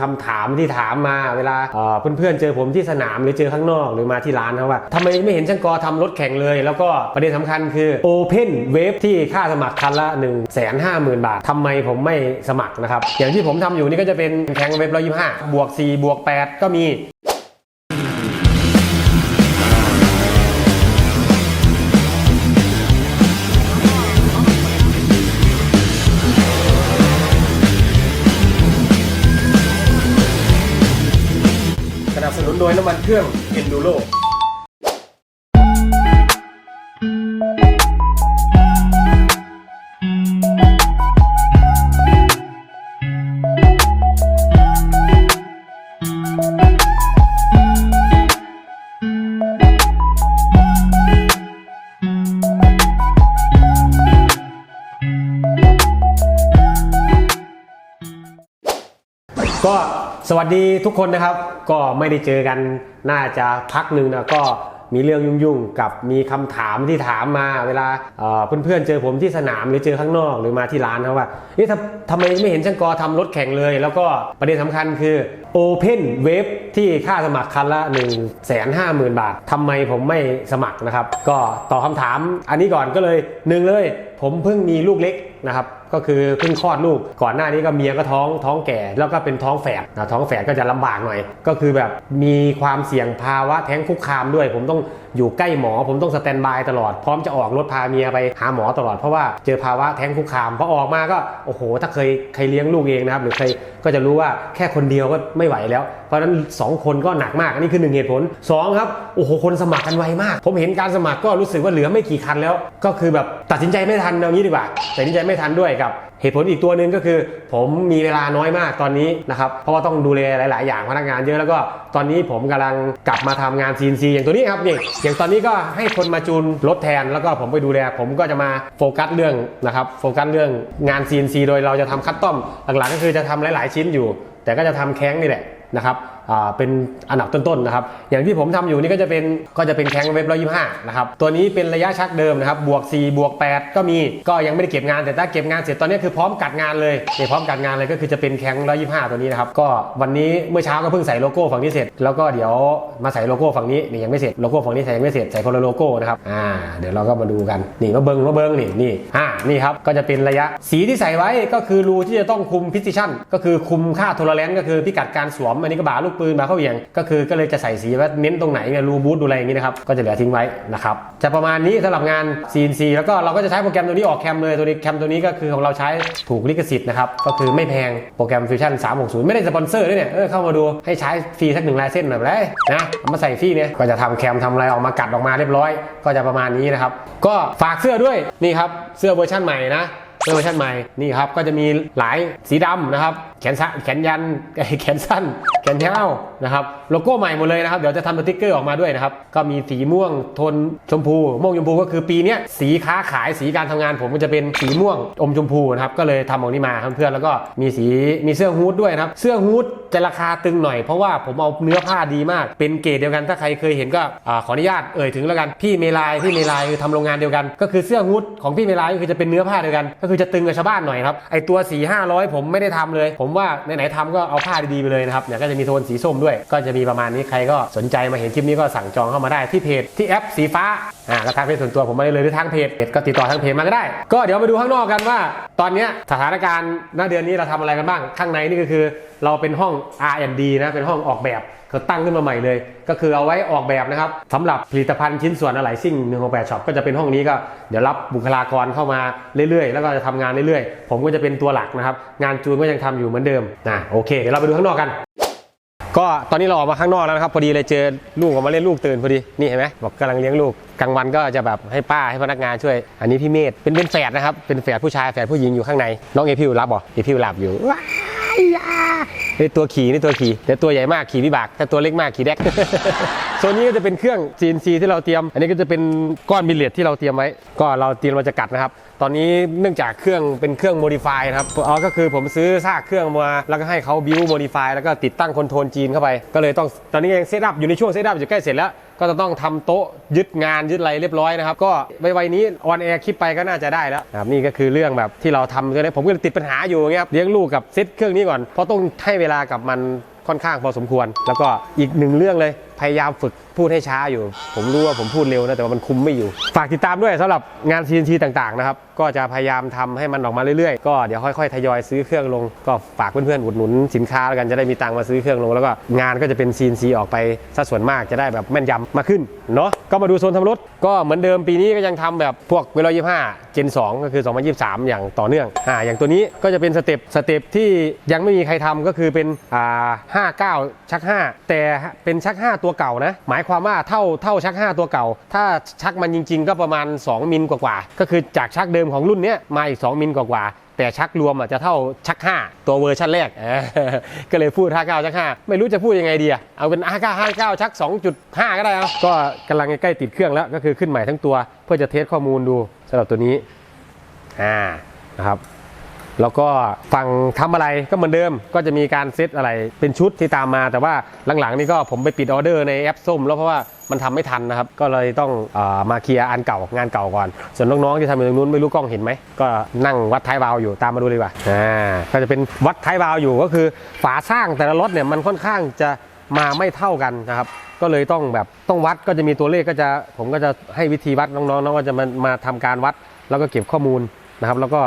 คำถามที่ถามมาเวลาเพื่อนๆเจอผมที่สนามหรือเจอข้างนอกหรือมาที่ร้านเขาว่าทำไมไม่เห็นช่างกอทำรถแข่งเลย แล้วก็ประเด็นสำคัญคือ Open Wave ที่ค่าสมัครคันละ 1 5 0 0 0 0 บาททำไมผมไม่สมัครนะครับ อย่างที่ผมทำอยู่นี่ก็จะเป็นแข่งเว็บ125บวก 4 บวก 8 ก็มี โดยน้ำมันเครื่อง Enduro วัสดีทุกคนนะครับ ก็ไม่ได้เจอกันน่าจะพักหนึ่งนะก็มีเรื่องยุ่งๆ กับมีคำถามที่ถามมาเวลาเพื่อนๆเจอผมที่สนามหรือเจอข้างนอกหรือมาที่ร้านเขาว่านี่ทำไมไม่เห็นช่างกอทำรถแข่งเลย แล้วก็ประเด็นสำคัญคือ Open Wave ที่ค่าสมัครคันละ 1 5 0 0 0 0 บาททำไมผมไม่สมัครนะครับ ก็ตอบคำถามอันนี้ก่อนก็เลยหนึ่งเลย ผมเพิ่งมีลูกเล็กนะครับ ก็คือเพิ่งคลอดลูก ก่อนหน้านี้ก็เมียก็ท้องท้องแก่แล้วก็เป็นท้องแฝดนะท้องแฝดก็จะลำบากหน่อย ก็คือแบบมีความเสี่ยงภาวะแท้งคุกคามด้วย ผมต้อง อยู่ใกล้หมอผมต้องสแตนบายตลอด พร้อมจะออกรถพาเมียไปหาหมอตลอดเพราะว่าเจอภาวะแท้งคุกคามพอออกมาก็โอ้โห ถ้าเคยใครเลี้ยงลูกเองนะครับหรือใครก็จะรู้ว่าแค่คนเดียวก็ไม่ไหวแล้ว เพราะฉะนั้น 2 คนก็หนักมาก อันนี้คือหนึ่งเหตุผล 2 ครับ โอ้โห คนสมัครกันไวมาก ผมเห็นการสมัครก็รู้สึกว่าเหลือไม่กี่คันแล้ว ก็คือแบบตัดสินใจไม่ทันเอางี้ดีกว่าตัดสินใจไม่ทันด้วยกับเหตุผลอีกตัวหนึ่งก็คือ ผมมีเวลาน้อยมากตอนนี้นะครับเพราะว่าต้องดูแลหลาย ๆ อย่างพนักงานเยอะแล้วก็ตอนนี้ผมกำลังกลับมาทำงาน CNC อย่างตัวนี้ครับนี่อย่างตอนนี้ก็ให้คนมาจูนรถแทนแล้วก็ผมไปดูแล ผมก็จะมาโฟกัสเรื่องนะครับโฟกัสเรื่องงาน CNC โดยเราจะทำคัตตอมหลักๆก็คือจะทำหลาย ๆ ชิ้นอยู่ แต่ก็จะทำแข้งนี่แหละนะครับเป็นอันดับต้นๆนะครับ อย่างที่ผมทำอยู่นี่ก็จะเป็นก็จะเป็นแข้งเว็บ125นะครับ ตัวนี้เป็นระยะชักเดิมนะครับ บวก 4 บวก 8 ก็มี ก็ยังไม่ได้เก็บงาน แต่ถ้าเก็บงานเสร็จตอนนี้คือพร้อมกัดงานเลยเนี่ยพร้อมกัดงานเลยก็คือจะเป็นแข้ง125ตัวนี้นะครับ ก็วันนี้เมื่อเช้าก็เพิ่งใส่โลโก้ฝั่งนี้เสร็จ แล้วก็เดี๋ยวมาใส่โลโก้ฝั่งนี้นี่ยังไม่เสร็จ โลโก้ฝั่งนี้ใส่ยังไม่เสร็จ ใส่คนละโลโก้นะครับ อ่า เดี๋ยวเราก็มาดูกัน นี่มาเบิงมาเบิงนี่ นี่ อ่า นี่ครับ ก็จะเป็นระยะ สีที่ใส่ไว้ก็คือรูที่จะต้องคุมพิซิชันก็คือคุมค่าโทรแลนก็คือพิกัดการสวมอันนี้ก็บาลูกปืนบาเข้าเหวี่ยง ก็คือก็เลยจะใส่สีว่าเน้นตรงไหนเนี่ยรูบูทดูอะไรอย่างนี้นะครับก็จะเหลือทิ้งไว้นะครับจะประมาณนี้สำหรับงาน CNC แล้วก็เราก็จะใช้โปรแกรมตัวนี้ออกแคมเลยตัวนี้แคมตัวนี้ก็คือของเราใช้ถูกลิขสิทธิ์นะครับก็คือไม่แพงโปรแกรม Fusion 360 ไม่ได้สปอนเซอร์ด้วยเนี่ยเออเข้ามาดูให้ใช้ฟรีสักหนึ่งลายเส้นหน่อยไปเลยนะเอามาใส่ฟรีเนี่ยก็จะทำแคมทำอะไรออกมากัดออกมาเรียบร้อย ก็จะประมาณนี้นะครับก็ฝากเสื้อด้วยนี่ครับเสื้อเวอร์ชั่นใหม่นะ เวอร์ชันใหม่นี่ครับก็จะมีหลายสีดำนะครับแขนสั้นแขนยันแขนสั้น แขนยาวนะครับโลโก้ใหม่หมดเลยนะครับเดี๋ยวจะทำสติ๊กเกอร์ออกมาด้วยนะครับก็มีสีม่วงโทนชมพู ม่วงชมพูก็คือปีนี้สีค้าขายสีการทำงาน ผมก็จะเป็นสีม่วงอมชมพูนะครับก็เลยทำออกนี้มาเพื่อนๆแล้วก็มีสีมีเสื้อฮูดด้วยนะครับเสื้อฮูด จะราคาตึงหน่อยเพราะว่าผมเอาเนื้อผ้าดีมาก เป็นเกรดเดียวกันถ้าใครเคยเห็นก็ขออนุญาตเอ่ยถึงแล้วกันพี่เมลายพี่เมลายคือทำโรงงานเดียวกัน ก็คือเสื้อฮูดของพี่เมลายก็คือจะเป็นเนื้อผ้าเดียวกัน ก็คือจะตึงกับชาวบ้านหน่อยครับไอตัวสี500ผมไม่ได้ทำเลย ผมว่าไหนๆทำก็เอาผ้าดีๆไปเลยนะครับเนี่ยก็จะมีโทนสีส้มด้วย ก็จะมีประมาณนี้ใครก็สนใจมาเห็นคลิปนี้ก็สั่งจองเข้ามาได้ที่เพจที่แอปสีฟ้าอ่าแล้วทางเพจส่วนตัวผมไม่ได้เลยหรือทางเพจก็ติดต่อทางเพจมาก็ได้ ก็เดี๋ยวมาดูข้างนอกกันว่า ตอนนี้สถานการณ์หน้าเดือนนี้เราทำอะไรกันบ้าง ข้างในนี่ก็คือ เราเป็นห้อง R&D นะเป็นห้องออกแบบเขาตั้งขึ้นมาใหม่เลย ก็คือเอาไว้ออกแบบนะครับสำหรับผลิตภัณฑ์ชิ้นส่วนอะไหล่ซิ่ง168ช็อปก็จะเป็นห้องนี้ก็เดี๋ยวรับบุคลากรเข้ามาเรื่อยๆ แล้วก็จะทำงานเรื่อยๆ ผมก็จะเป็นตัวหลักนะครับ งานจูนก็ยังทำอยู่เหมือนเดิมนะโอเคเดี๋ยวเราไปดูข้างนอกกัน ก็ตอนนี้เราออกมาข้างนอกแล้วนะครับพอดีเลยเจอลูกออกมาเล่นลูกตื่นพอดีนี่เห็นไหมบอกกำลังเลี้ยงลูกกลางวันก็จะแบบให้ป้าให้พนักงานช่วย อันนี้พี่เมธเป็นเป็นแฝดนะครับเป็นแฝดผู้ชายแฝดผู้หญิงอยู่ข้างในน้องเอพิวรับบ่เอพิวหลับอยู่ นี่ตัวขี่นี่ตัวขี่แต่ตัวใหญ่มากขี่วิบากแต่ตัวเล็กมากขี่แดกโซนนี้ก็จะเป็นเครื่อง CNC ที่เราเตรียม อันนี้ก็จะเป็นก้อนบิลเลตที่เราเตรียมไว้ ก็เราเตรียมมาจะกัดนะครับ ตอนนี้เนื่องจากเครื่องเป็นเครื่องโมดิฟายนะครับอ๋อก็คือผมซื้อซากเครื่องมาแล้วก็ให้เขาบิวโมดิฟายแล้วก็ติดตั้งคอนโทรลจีนเข้าไป ก็เลยต้องตอนนี้ยังเซตอัพอยู่ในช่วงเซตอัพอยู่ใกล้เสร็จแล้ว ก็จะต้องทำโต๊ะยึดงานยึดอะไรเรียบร้อยนะครับ ก็ไวัยนี้ออนแอร์คลิปไปก็น่าจะได้แล้วนะครับนี่ก็คือเรื่องแบบที่เราทำเลยผมก็ติดปัญหาอยู่เงี้ยครับเลี้ยงลูกกับเซตเครื่องนี้ก่อนเพราะต้องให้เวลากับมันค่อนข้างพอสมควร แล้วก็อีกหนึ่งเรื่องเลย พยายามฝึกพูดให้ช้าอยู่ ผมรู้ว่าผมพูดเร็วนะแต่ว่ามันคุมไม่อยู่ ฝากติดตามด้วยสำหรับงาน CNC ต่างๆนะครับก็จะพยายามทำให้มันออกมาเรื่อยๆ ก็เดี๋ยวค่อยๆทยอยซื้อเครื่องลง ก็ฝากเพื่อนๆอุดหนุนสินค้าแล้วกันจะได้มีตังค์มาซื้อเครื่องลง แล้วก็งานก็จะเป็น CNC ออกไปซะส่วนมากจะได้แบบแม่นยำมากขึ้นเนาะก็มาดูโซนทำรถก็เหมือนเดิมปีนี้ก็ยังทำแบบพวกเวลา25 Gen 2ก็คือ 2023 อย่างต่อเนื่องอ่าอย่างตัวนี้ก็จะเป็นสเต็ปสเต็ปที่ยังไม่มีใครทำก็คือเป็นอ่า59 ชัก 5 แต่เป็นชัก 5 ตัวเก่านะ หมายความว่าเท่าเท่าชัก 5 ตัวเก่า ถ้าชักมันจริง ๆ ก็ประมาณ 2 มิลกว่าๆก็คือจากชักเดิมของรุ่นเนี้ยมาอีก 2 มิลกว่าๆแต่ชักรวมอะจะเท่าชัก 5 ตัวเวอร์ชันแรก ก็เลยพูด 59 ชัก 5 ไม่รู้จะพูดยังไงดีอะเอาเป็น 59 59 ชัก 2.5 ก็ได้เอาก็กำลังใกล้ติดเครื่องแล้วก็คือขึ้นใหม่ทั้งตัว เพื่อจะเทสข้อมูลดูสำหรับตัวนี้อ่านะครับ แล้วก็ฝั่งทำอะไรก็เหมือนเดิม ก็จะมีการเซตอะไรเป็นชุดที่ตามมา แต่ว่าหลังๆนี่ก็ผมไปปิดออเดอร์ในแอปส้ม แล้วเพราะว่ามันทำไม่ทันนะครับ ก็เลยต้องอมาเคลียร์อันเก่างานเก่าก่อน ส่วนน้องๆที่ทำอยู่ตรงนู้นไม่รู้กล้องเห็นไหม ก็นั่งวัดท้ายวาวอยู่ตามมาดูเลยว่าอ่าก็จะเป็นวัดท้ายวาวอยู่ก็คือฝาสร้างแต่ละรถเนี่ยมันค่อนข้างจะมาไม่เท่ากันนะครับก็เลยต้องแบบต้องวัดก็จะมีตัวเลขก็จะผมก็จะให้วิธีวัดน้องๆน้องก็จะมามาทำการวัด แล้วก็เก็บข้อมูลนะครับ แล้วก็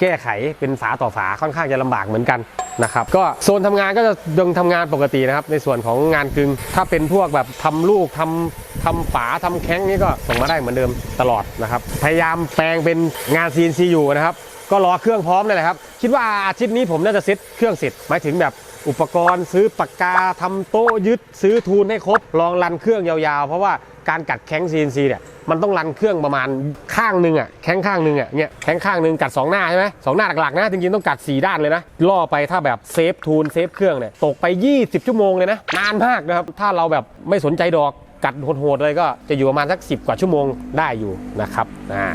แก้ไขเป็นฝาต่อฝาค่อนข้างจะลำบากเหมือนกันนะครับก็โซนทำงานก็จะยังทำงานปกตินะครับ ในส่วนของงานกึง ถ้าเป็นพวกแบบทำลูกทำทำฝาทำแข้งนี่ก็ส่งมาได้เหมือนเดิมตลอดนะครับพยายามแปลงเป็นงาน CNC อยู่นะครับก็รอเครื่องพร้อมเลยแหละครับ คิดว่าอาทิตย์นี้ผมน่าจะเซ็ตเครื่องเสร็จหมายถึงแบบอุปกรณ์ซื้อปากกาทำโต๊ะยึดซื้อทูนให้ครบลองรันเครื่องยาวๆ เพราะว่า การกัดแข้ง CNC เนี่ยมันต้องรันเครื่องประมาณข้างหนึ่งอะแข้งข้างหนึ่งอะเนี่ยแข้งข้างหนึ่งกัด 2 หน้าใช่ไหมสองหน้าหลักๆนะจริงๆต้องกัด 4 ด้านเลยนะล่อไปถ้าแบบเซฟทูนเซฟเครื่องเนี่ยตกไป 20 ชั่วโมงเลยนะนานมากนะครับถ้าเราแบบไม่สนใจดอกกัดโหดๆเลยก็จะอยู่ประมาณสัก 10 กว่าชั่วโมงได้อยู่นะครับอ่า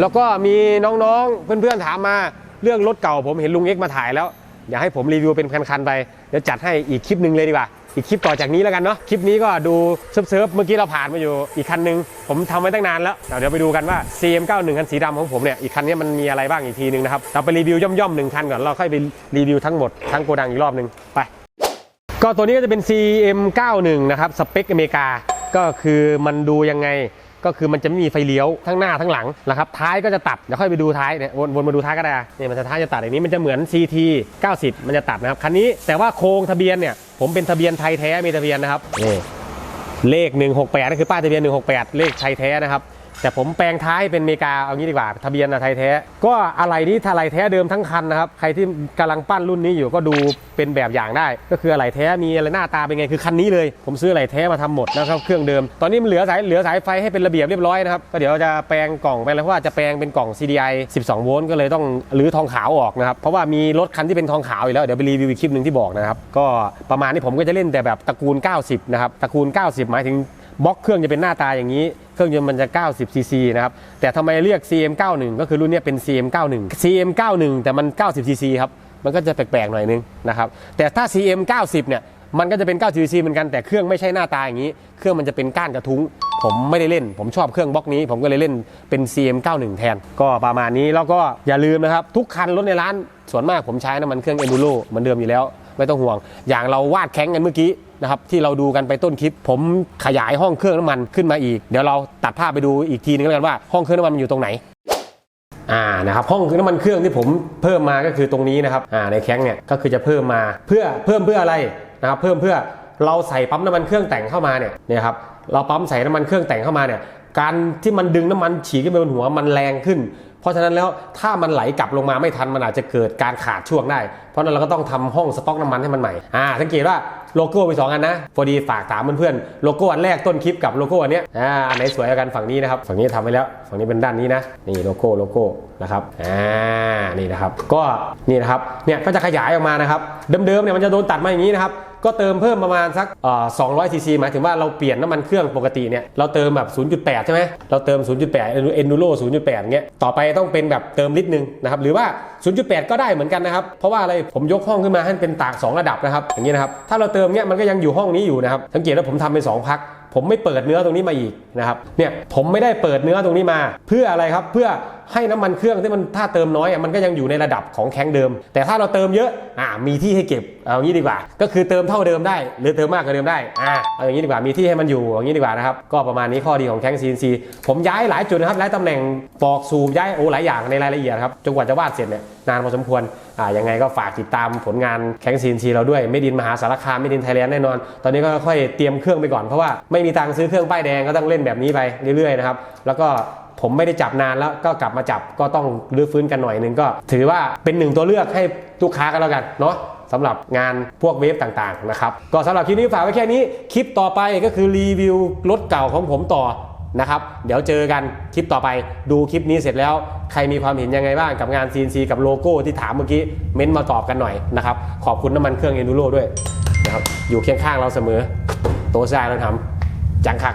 แล้วก็มีน้องๆเพื่อนๆถามมาเรื่องรถเก่าผมเห็นลุงเอ็กมาถ่ายแล้วอยากให้ผมรีวิวเป็นคันๆไปเดี๋ยวจัดให้อีกคลิปหนึ่งเลยดีกว่า อีกคลิปต่อจากนี้แล้วกันเนาะคลิปนี้ก็ดูเซิร์ฟเมื่อกี้เราผ่านมาอยู่อีกคันหนึง ผมทำไว้ตั้งนานแล้วเดี๋ยวไปดูกันว่า CM91 คันสีดำของผมเนี่ยอีกคันนี้มันมีอะไรบ้างอีกทีนึงนะครับเราไปรีวิวย่อมๆหนึ่งคันก่อนเราค่อยไปรีวิวทั้งหมดทั้งโกดังอีกรอบหนึงไปก็ตัวนี้ก็จะเป็น CM91 นะครับสเปคอเมริกาก็คือมันดูยังไงก็คือมันจะไม่มีไฟเลี้ยวทั้งหน้าทั้งหลังนะครับท้ายก็จะตัดเดี๋ยวค่อยไปดูท้ายเนี่ยวนวนมาดูท้ายก็ได้เนี่ยมันจะท้ายจะตัดอย่างนี้มันจะเหมือน CT 90 มันจะตัดนะครับคันนี้แต่ว่าโครงทะเบียนเนี่ย ผมเป็นทะเบียนไทยแท้มีทะเบียนนะครับนี่เลข 168นั่นคือป้ายทะเบียน 168 เลขไทยแท้นะครับ แต่ผมแปลงท้ายเป็นเมกาเอางี้ดีกว่าทะเบียนอะไทยแท้ ก็อะไรที่อะไรแท้เดิมทั้งคันนะครับ ใครที่กำลังปั้นรุ่นนี้อยู่ก็ดูเป็นแบบอย่างได้ ก็คืออะไรแท้มีอะไรหน้าตาเป็นไงคือคันนี้เลย ผมซื้ออะไรแท้มาทำหมดนะครับเครื่องเดิม ตอนนี้มันเหลือสายเหลือสายไฟให้เป็นระเบียบเรียบร้อยนะครับก็เดี๋ยวจะแปลงกล่องไปแล้วเพราะว่าจะแปลงเป็นกล่อง CDI 12 โวลต์ก็เลยต้องรื้อทองขาวออกนะครับเพราะว่ามีรถคันที่เป็นทองขาวอยู่แล้วเดี๋ยวไปรีวิวอีกคลิปหนึ่งที่บอกนะครับก็ประมาณนี้ผมก็จะเล่นแต่แบบตระกูล 90 นะครับตระกูล 90 หมายถึง บล็อกเครื่องจะเป็นหน้าตาอย่างนี้ เครื่องยนต์มันจะ 90 ซีซีนะครับ แต่ทำไมเรียก CM91 ก็คือรุ่นนี้เป็น CM91 CM91 แต่มัน 90 ซีซีครับ มันก็จะแปลกๆหน่อยนึงนะครับ แต่ถ้า CM90 เนี่ย มันก็จะเป็น 90 ซีซีเหมือนกัน แต่เครื่องไม่ใช่หน้าตาอย่างนี้ เครื่องมันจะเป็นก้านกระทุ้ง ผมไม่ได้เล่น ผมชอบเครื่องบล็อกนี้ ผมก็เลยเล่นเป็น CM91 แทน ก็ประมาณนี้ แล้วก็อย่าลืมนะครับ ทุกคันรถในร้าน ส่วนมากผมใช้น้ำมันเครื่อง Enduro เหมือนเดิมอยู่แล้ว ไม่ต้องห่วง อย่างเราวาดแข้งกันเมื่อกี้ นะครับที่เราดูกันไปต้นคลิป ผมขยายห้องเครื่องน้ำมันขึ้นมาอีก เดี๋ยวเราตัดภาพไปดูอีกทีนึงแล้วกันว่าห้องเครื่องน้ำมันมันอยู่ตรงไหนอ่านะครับห้องน้ำมันเครื่องที่ผมเพิ่มมาก็คือตรงนี้นะครับอ่าในแข้งเนี่ยก็คือจะเพิ่มมาเพื่อเพิ่มเพื่ออะไรนะครับเพิ่มเพื่อเราใส่ปั๊มน้ำมันเครื่องแต่งเข้ามาเนี่ยเนี่ยครับเราปั๊มใส่น้ำมันเครื่องแต่งเข้ามาเนี่ยการที่มันดึงน้ำมันฉีดขึ้นไปบนหัวมันแรงขึ้น เพราะฉะนั้นแล้วถ้ามันไหลกลับลงมาไม่ทันมันอาจจะเกิดการขาดช่วงได้ เพราะนั้นเราก็ต้องทำห้องสต็อกน้ำมันให้มันใหม่อ่าสังเกตว่า โลโก้ไปสองอันนะพอดีฝากถามเพื่อนๆโลโก้อันแรกต้นคลิปกับโลโก้อันเนี้ยอ่าอันไหนสวยกันฝั่งนี้นะครับฝั่งนี้ทำไว้แล้วฝั่งนี้เป็นด้านนี้นะนี่โลโก้โลโก้นะครับอ่านี่นะครับก็นี่นะครับเนี่ยก็จะขยายออกมานะครับเดิมๆเนี่ยมันจะโดนตัดมาอย่างนี้นะครับ ก็เติมเพิ่มประมาณสักเอ่อ200ซีซีหมายถึงว่าเราเปลี่ยนน้ำมันเครื่องปกติเนี่ยเราเติมแบบ 0.8 ใช่ไหมเราเติม 0.8 Enduro 0.8เงี้ยต่อไปต้องเป็นแบบเติมลิตรหนึงนะครับหรือว่า 0.8 ก็ได้เหมือนกันนะครับเพราะว่าอะไรผมยกห้องขึ้นมาให้เป็นตาก 2 ระดับนะครับอย่างนี้นะครับถ้าเราเติมเนี้ยมันก็ยังอยู่ห้องนี้อยู่นะครับสังเกตว่าผมทำเป็น2พัก ผมไม่เปิดเนื้อตรงนี้มาอีกนะครับเนี่ยผมไม่ได้เปิดเนื้อตรงนี้มา เพื่ออะไรครับเพื่อให้น้ำมันเครื่องที่มันถ้าเติมน้อยมันก็ยังอยู่ในระดับของแข็งเดิม แต่ถ้าเราเติมเยอะอ่ามีที่ให้เก็บเอางี้ดีกว่า ก็คือเติมเท่าเดิมได้ หรือเติมมากกว่าเดิมได้อ่าเอาอย่างนี้ดีกว่ามีที่ให้มันอยู่อย่างนี้ดีกว่านะครับก็ประมาณนี้ข้อดีของแข้ง CNC ผมย้ายหลายจุดนะครับย้ายตำแหน่งปอกสูบย้ายโอ้หลายอย่างในรายละเอียดครับจนกว่าจะวาดเสร็จเนี่ยนานพอสมควรอ่ายังไงก็ฝากติดตามผลงานแข้ง CNC เราด้วยไม่ดินมหาสารคามไม่ดินไทยแลนด์แน่นอน ตอนนี้ก็ค่อยเตรียมเครื่องไปก่อนเพราะว่าไม่มีตังค์ซื้อเครื่องป้ายแดงก็ต้องเล่นแบบนี้ไปเรื่อยๆนะครับแล้วก็ผมไม่ได้จับนานแล้วก็กลับมาจับก็ต้องรื้อฟื้นกันหน่อยนึงก็ ถือว่าเป็นหนึ่งตัวเลือกให้ลูกค้ากันแล้วกันเนาะสำหรับงานพวกเวฟต่างๆนะครับก็สำหรับคลิปนี้ฝากไว้แค่นี้คลิปต่อไปก็คือรีวิวรถเก่าของผมต่อ นะครับ เดี๋ยวเจอกันคลิปต่อไปดูคลิปนี้เสร็จแล้ว ใครมีความเห็นยังไงบ้างกับงาน CNC กับโลโก้ที่ถามเมื่อกี้เม้นต์มาตอบกันหน่อยนะครับ ขอบคุณน้ำมันเครื่องเอนดูโรด้วยนะครับอยู่เคียงข้างเราเสมอ โตซ่าเราทำจังคัก